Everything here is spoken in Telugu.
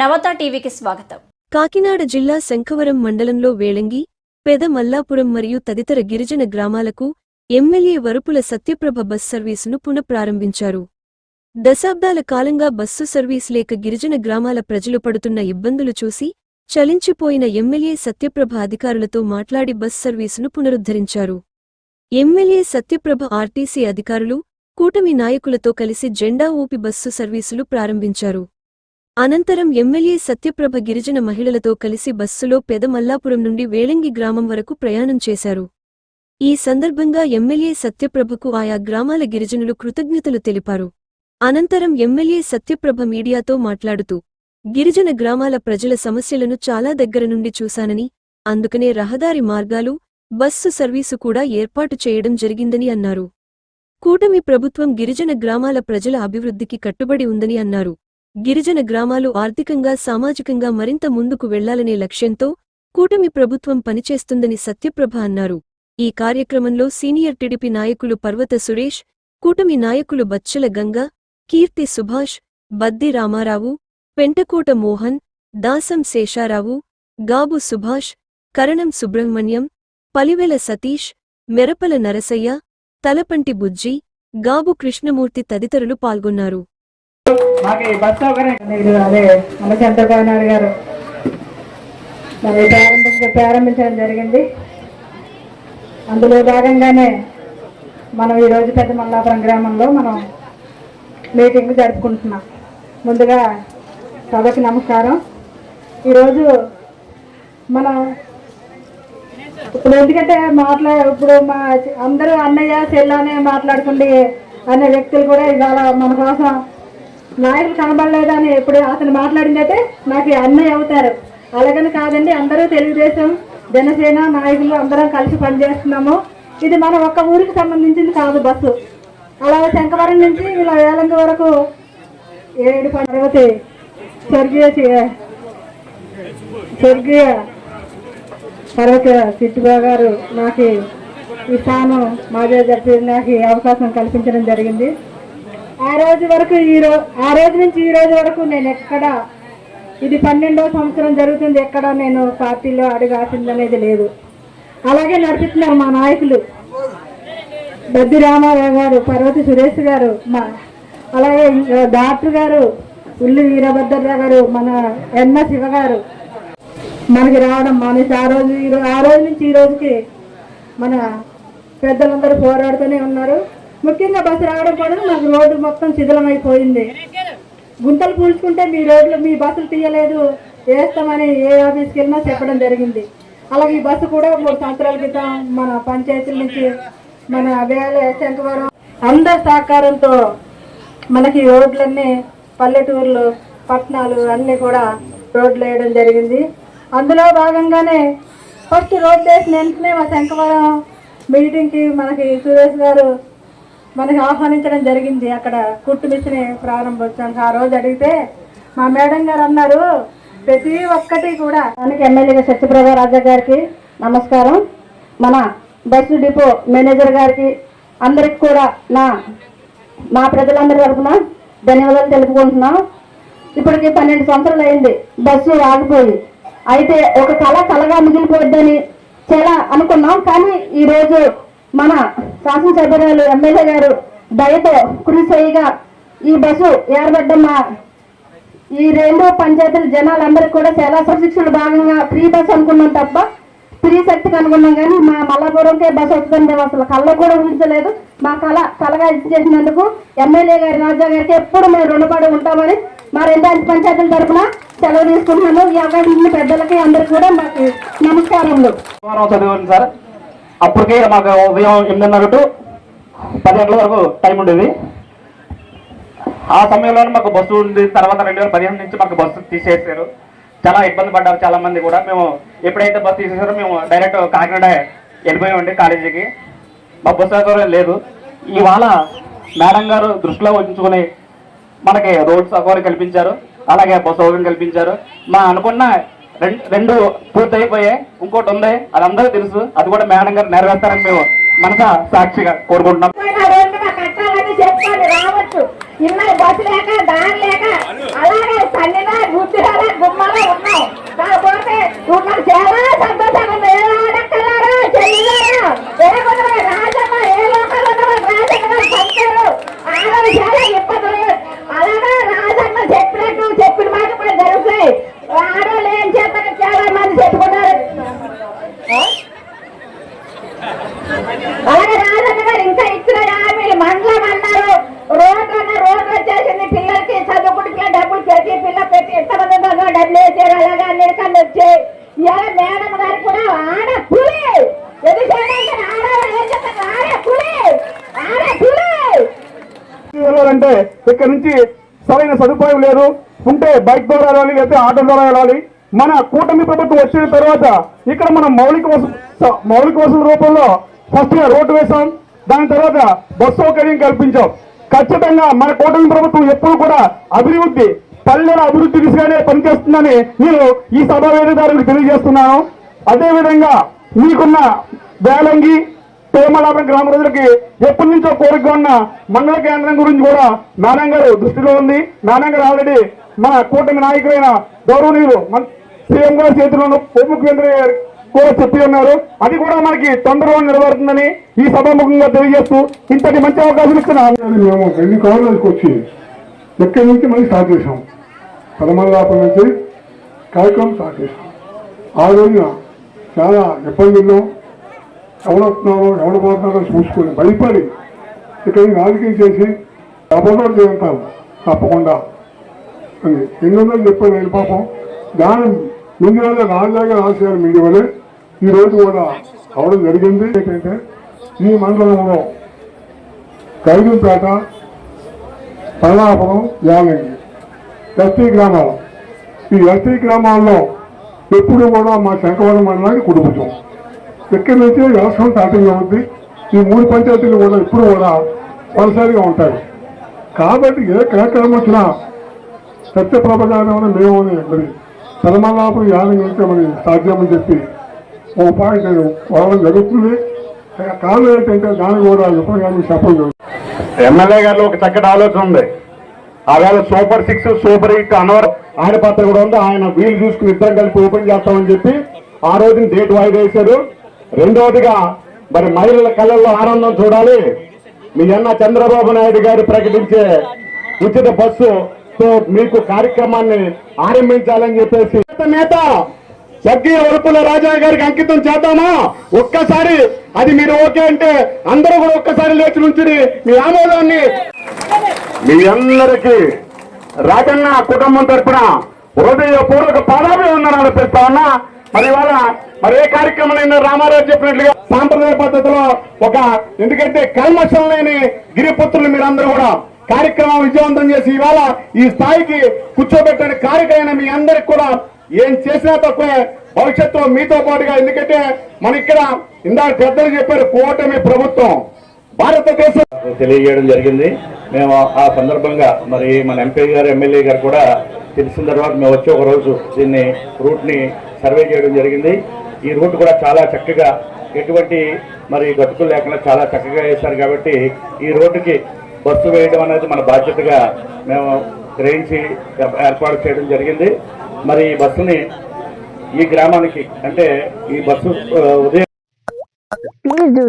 నవత టీవీకి స్వాగతం. కాకినాడ జిల్లా శంఖవరం మండలంలో వేళంగి పెద మల్లాపురం మరియు తదితర గిరిజన గ్రామాలకు ఎమ్మెల్యే వరుపుల సత్యప్రభ బస్ సర్వీసును పునఃప్రారంభించారు. దశాబ్దాల కాలంగా బస్సు సర్వీస్ లేక గిరిజన గ్రామాల ప్రజలు పడుతున్న ఇబ్బందులు చూసి చలించిపోయిన ఎమ్మెల్యే సత్యప్రభ అధికారులతో మాట్లాడి బస్ సర్వీసును పునరుద్ధరించారు. ఎమ్మెల్యే సత్యప్రభ ఆర్టీసీ అధికారులు కూటమి నాయకులతో కలిసి జెండా ఊపి బస్సు సర్వీసులు ప్రారంభించారు. అనంతరం ఎమ్మెల్యే సత్యప్రభ గిరిజన మహిళలతో కలిసి బస్సులో పెదమల్లాపురం నుండి వేళంగి గ్రామం వరకు ప్రయాణం చేశారు. ఈ సందర్భంగా ఎమ్మెల్యే సత్యప్రభకు ఆయా గ్రామాల గిరిజనులు కృతజ్ఞతలు తెలిపారు. అనంతరం ఎమ్మెల్యే సత్యప్రభ మీడియాతో మాట్లాడుతూ గిరిజన గ్రామాల ప్రజల సమస్యలను చాలా దగ్గర నుండి చూశానని అందుకనే రహదారి మార్గాలు బస్సు సర్వీసు కూడా ఏర్పాటు చేయడం జరిగిందని అన్నారు. కూటమి ప్రభుత్వం గిరిజన గ్రామాల ప్రజల అభివృద్ధికి కట్టుబడి ఉందని అన్నారు. గిరిజన గ్రామాలు ఆర్థికంగా సామాజికంగా మరింత ముందుకు వెళ్ళాలనే లక్ష్యంతో కూటమి ప్రభుత్వం పనిచేస్తుందని సత్యప్రభ అన్నారు. ఈ కార్యక్రమంలో సీనియర్ టిడిపి నాయకులు పర్వత సురేష్ కూటమి నాయకులు బచ్చల గంగ కీర్తి సుభాష్ బద్ది రామారావు పెంటకోట మోహన్ దాసం శేషారావు గాబు సుభాష్ కరణం సుబ్రహ్మణ్యం పలివెల సతీష్ మెరపల నరసయ్య తలపంటి బుజ్జి గాబు కృష్ణమూర్తి తదితరులు పాల్గొన్నారు. మాకు ఈ బస్ సౌకర్యం అదే మన చంద్రబాబు నాయుడు గారు. మరి ప్రారంభించ ప్రారంభించడం జరిగింది. అందులో భాగంగానే మనం ఈరోజు పెద్ద మల్లాపురం గ్రామంలో మనం మీటింగ్ జరుపుకుంటున్నాం. ముందుగా సభకి నమస్కారం. ఈరోజు మన ఇప్పుడు ఎందుకంటే మాట్లా ఇప్పుడు మా అందరూ అన్నయ్య చెల్లనే మాట్లాడుకుంటే అనే వ్యక్తులు కూడా ఇవాళ మన కోసం నాయకులు కనబడలేదని ఇప్పుడు అతను మాట్లాడిందైతే నాకు అన్నయ్య అవుతారు. అలాగని కాదండి అందరూ తెలుగుదేశం జనసేన నాయకులు అందరం కలిసి పనిచేస్తున్నాము. ఇది మన ఒక్క ఊరికి సంబంధించింది కాదు బస్సు. అలా శంకవరం నుంచి ఇలా ఏలంక వరకు ఏడు పర్వతి స్వర్గీయ స్వర్గీయ పర్వత చిట్టుబాబు గారు నాకు ఈ స్థానం మాజీ జరిపి నాకు అవకాశం కల్పించడం జరిగింది. ఆ రోజు వరకు ఈ రోజు ఆ రోజు నుంచి ఈ రోజు వరకు నేను ఎక్కడ ఇది పన్నెండో సంవత్సరం జరుగుతుంది ఎక్కడ నేను పార్టీలో అడుగాసిందనేది లేదు. అలాగే నడిపిస్తున్నారు మా నాయకులు. బద్ది రామారావు గారు పర్వతి సురేష్ గారు మా అలాగే డాక్టర్ గారు ఉల్లి వీరభద్రరావు గారు మన ఎన్న శివ గారు. మనకి రావడం మానేసి ఆ రోజు ఈ రోజు ఆ రోజు నుంచి ఈ రోజుకి మన పెద్దలందరూ పోరాడుతూనే ఉన్నారు. ముఖ్యంగా బస్సు రావడం కూడా మాకు రోడ్డు మొత్తం శిథిలమైపోయింది. గుంతలు పూడ్చుకుంటే మీ రోడ్లు మీ బస్సులు తీయలేదు. వేస్తామని ఏ ఆఫీస్కి వెళ్ళినా చెప్పడం జరిగింది. అలాగే ఈ బస్సు కూడా మూడు సంవత్సరాల క్రితం మన పంచాయతీల నుంచి మన వేల శంకవరం అందరి సహకారంతో మనకి రోడ్లన్నీ పల్లెటూర్లు పట్టణాలు అన్నీ కూడా రోడ్లు వేయడం జరిగింది. అందులో భాగంగానే ఫస్ట్ రోడ్ వేసిన వెంటనే మా శంకవరం మీటింగ్కి మనకి సురేష్ గారు మనకి ఆహ్వానించడం జరిగింది. అక్కడ కుట్టు మిషన్ ప్రారంభోత్సవానికి ఆ రోజు అడిగితే మా మేడం గారు అన్నారు ప్రతి ఒక్కటి కూడా మనకి ఎమ్మెల్యేగా సత్యప్రభ రాజా గారికి నమస్కారం. మన బస్సు డిపో మేనేజర్ గారికి అందరికి కూడా నా మా ప్రజలందరి తరఫున ధన్యవాదాలు తెలుపుకుంటున్నాం. ఇప్పటికి పన్నెండు సంవత్సరాలు అయింది బస్సు ఆగిపోయి. అయితే ఒక కళ కళగా మిగిలిపోద్దని చాలా అనుకున్నాం. కానీ ఈరోజు మన శాసనసభ్యురాలు ఎమ్మెల్యే గారు దయతో కృషి చేయగా ఈ బస్సు ఏర్పడ్డం మా ఈ రెండు పంచాయతీల జనాలందరికీ కూడా చాలా సుశిక్షణ భాగంగా ఫ్రీ బస్ అనుకున్నాం తప్ప ఫ్రీ శక్తికి అనుకున్నాం కానీ మా మల్లాపురంకే బస్సు వస్తుందని మేము అసలు కళ్ళ కూడా ఊహించలేదు. మా కళ కళగా చేసినందుకు ఎమ్మెల్యే గారి రాజా గారికి ఎప్పుడు మేము రుణపడి ఉంటామని మా రెండు పంచాయతీల తరఫున సెలవు తీసుకుంటున్నాము. ఈ అవకాశం పెద్దలకి అందరికీ కూడా మాకు నమస్కారములు. సార్. అప్పటికే మాకు ఉదయం ఎనిమిదిన్నర టు పది గంటల వరకు టైం ఉండేది. ఆ సమయంలో మాకు బస్సు ఉంది. తర్వాత రెండు వేల పదిహేను నుంచి మాకు బస్సు తీసేసారు చాలా ఇబ్బంది పడ్డారు చాలా మంది కూడా. మేము ఎప్పుడైతే బస్సు తీసేసారో మేము డైరెక్ట్ కాకినాడ వెళ్ళిపోయామండి కాలేజీకి. మా బస్సు సౌకర్యం లేదు. ఇవాళ మేడం గారు దృష్టిలో ఉంచుకుని మనకి రోడ్ సౌకర్యం కల్పించారు. అలాగే బస్సు సౌకర్యం కల్పించారు. మా అనుకున్న రెండు రెండు ఇంకోటి ఉంది. అది అందరూ తెలుసు. అది కూడా మేడం గారు నెరవేర్తారని మేము మనస సాక్షిగా కోరుకుంటున్నాం. రోడ్డు రావచ్చు ఇన్న బస్సు లేక దారి లేక అలాగే కన్నెన గుర్తిరాల గుమ్మలో ఉన్నాం కాకపోతే ఇప్పుడు చాలా సంతోషంగా ఉంది ఏ ఆడక్కలారా చెల్లిలారా ఏ కొందరు రాజమ్మ ఏ లోకంలో ఉన్నవారు రాజమ్మ గారు పంపారు ఆడలు చాలా ఇబ్బందులు అలాగా రాజమ్మ చెప్పినట్టు చెప్పిన మాట కూడా జరుగుతాయి ఆడవాళ్ళు ఏం చేస్తారు చాలా మంది చెప్పుకున్నారు ఆ? అలాగే రాజన్న గారు ఇంకా ఇచ్చిన హామీలు మండలం అన్నారు రోడ్లు అన్న రోడ్లు వచ్చేసింది పిల్లలకి చదువుకుంటే డబ్బులు పెట్టి పిల్ల పెట్టి ఎంతమంది ఉందో డబ్బులు వేసారు అలాగే అన్నిటికన్నా వచ్చాయి ఇవాళ మేడం గారు కూడా ఆడ పులి ఎది చేయడానికి ఆడవాళ్ళు ఏం చెప్తారు ఆడ పులి ఆడ పులి వెళ్ళాలంటే ఇక్కడ నుంచి సరైన సదుపాయం లేదు. ఉంటే బైక్ ద్వారా వెళ్ళాలి లేకపోతే ఆటో ద్వారా వెళ్ళాలి. మన కూటమి ప్రభుత్వం వచ్చిన తర్వాత ఇక్కడ మనం మౌలిక వస- మౌలిక వసతుల రూపంలో ఫస్ట్గా రోడ్డు వేసాం దాని తర్వాత బస్సు సౌకర్యం కల్పించాం. ఖచ్చితంగా మన కూటమి ప్రభుత్వం ఎప్పుడు కూడా అభివృద్ధి పల్లెల అభివృద్ధి దిశగానే పనిచేస్తుందని నేను ఈ సభ వేదికదారులకు తెలియజేస్తున్నాను. అదేవిధంగా మీకున్న వేలంగి ప్రేమలాభం గ్రామ ప్రజలకి ఎప్పటి నుంచో కోరిక ఉన్న మండల కేంద్రం గురించి కూడా నారాయణ గారు దృష్టిలో ఉంది. నారాయణ గారు ఆల్రెడీ మన కూటమి నాయకులైన గౌరవనీయులు సీఎం గారి చేతిలో ఉన్న ఉప ముఖ్యమంత్రి కూడా చెప్పి ఉన్నారు. అది కూడా మనకి తొందరగా నిలబడుతుందని ఈ సభాముఖంగా తెలియజేస్తూ ఇంతటి మంచి అవకాశం ఇస్తున్నా. మేము ఎన్ని కాలంలోకి వచ్చి ఎక్కడి నుంచి మళ్ళీ స్టార్ట్ చేసాం పదమల్లాపం నుంచి కార్యక్రమం స్టార్ట్ చేసాం ఆ రోజున చాలా ఇబ్బందుల్లో ఎవడొస్తున్నారో ఎవడ పోతున్నారో చూసుకొని భయపడి ఇక్కడ రాజకీయం చేసి అబద్ధం చేస్తాం తప్పకుండా. అని ఎన్ని చెప్పాను నేను పాపం. దాని ముందు రోజు రాజాగా రాశారు మీరు వల్లే ఈ రోజు కూడా అవడం జరిగింది. ఏంటంటే ఈ మండలంలో కైగుంపేట పల్లాపురం యాలంగి ఎస్టీ గ్రామాలు. ఈ ఎస్టీ గ్రామాల్లో ఎప్పుడు కూడా మా శంకవరం మండలానికి కుటుంబం ఇక్కడి నుంచి వ్యవసాయం స్టార్టింగ్ ఉంది ఈ మూడు పంచాయతీలు కూడా ఇప్పుడు కూడా కొనసాగిగా ఉంటాయి. కాబట్టి ఏ కార్యక్రమం వచ్చినా సత్యప్రభగానే మేము అని మరి పరమలాపురం యానం నుంచి మరి సాధ్యమని చెప్పి ఓ పాయింట్ నేను జరుగుతుంది. కారణం ఏంటంటే దాన్ని కూడా విఫలంగా చెప్పడం ఎమ్మెల్యే గారిలో ఒక చక్కటి ఆలోచన ఉంది. ఆవేళ సూపర్ సిక్స్ సూపర్ ఎయిట్ అనవర్ ఆయన పాత్ర కూడా ఉంది. ఆయన వీలు చూసుకుని ఇద్దరం కలిపి ఓపెన్ చేస్తామని చెప్పి ఆ రోజున డేట్ వాయిదా వేశారు. రెండవదిగా మరి మహిళల కళ్ళల్లో ఆనందం చూడాలి. మీ అన్న చంద్రబాబు నాయుడు గారు ప్రకటించే ఉచిత బస్సు తో మీకు కార్యక్రమాన్ని ఆరంభించాలని చెప్పేసి నేత సగ్గి వరుపుల రాజా గారికి అంకితం చేద్దామా? ఒక్కసారి అది మీరు ఓకే అంటే అందరూ కూడా ఒక్కసారి లేచి నుంచుని మీ ఆమోదాన్ని మీ అందరికీ రాజన్న కుటుంబం తరపున హృదయపూర్వక పాదాభివందనాలు అర్పిస్తా ఉన్నా. మరి ఇవాళ మరి ఏ కార్యక్రమం రామారావు చెప్పినట్లుగా సాంప్రదాయ పద్ధతిలో ఒక ఎందుకంటే కల్మషం లేని గిరిపుత్రులు మీరందరూ కూడా కార్యక్రమం విజయవంతం చేసి ఇవాళ ఈ స్థాయికి కూర్చోబెట్టని కార్యక్రమం మీ అందరికి కూడా ఏం చేసినా తక్కువే. భవిష్యత్తులో మీతో పాటుగా ఎందుకంటే మన ఇక్కడ ఇందాక పెద్దలు చెప్పారు కూటమి ప్రభుత్వం. భారతదేశం తెలియజేయడం జరిగింది. మేము ఆ సందర్భంగా మరి మన ఎంపీ గారు ఎమ్మెల్యే గారు కూడా తెలిసిన తర్వాత మేము వచ్చి ఒక రోజు దీన్ని రూట్ని సర్వే చేయడం జరిగింది ఈ రూట్ కూడా చాలా చక్కగా ఎటువంటి మరి గతుకులు లేకుండా చాలా చక్కగా వేశారు కాబట్టి ఈ రోడ్డుకి బస్సు వేయడం అనేది మన బాధ్యతగా మేము గ్రహించి ఏర్పాటు చేయడం జరిగింది మరి ఈ బస్సుని ఈ గ్రామానికి అంటే ఈ బస్సు ఉదయం Please do.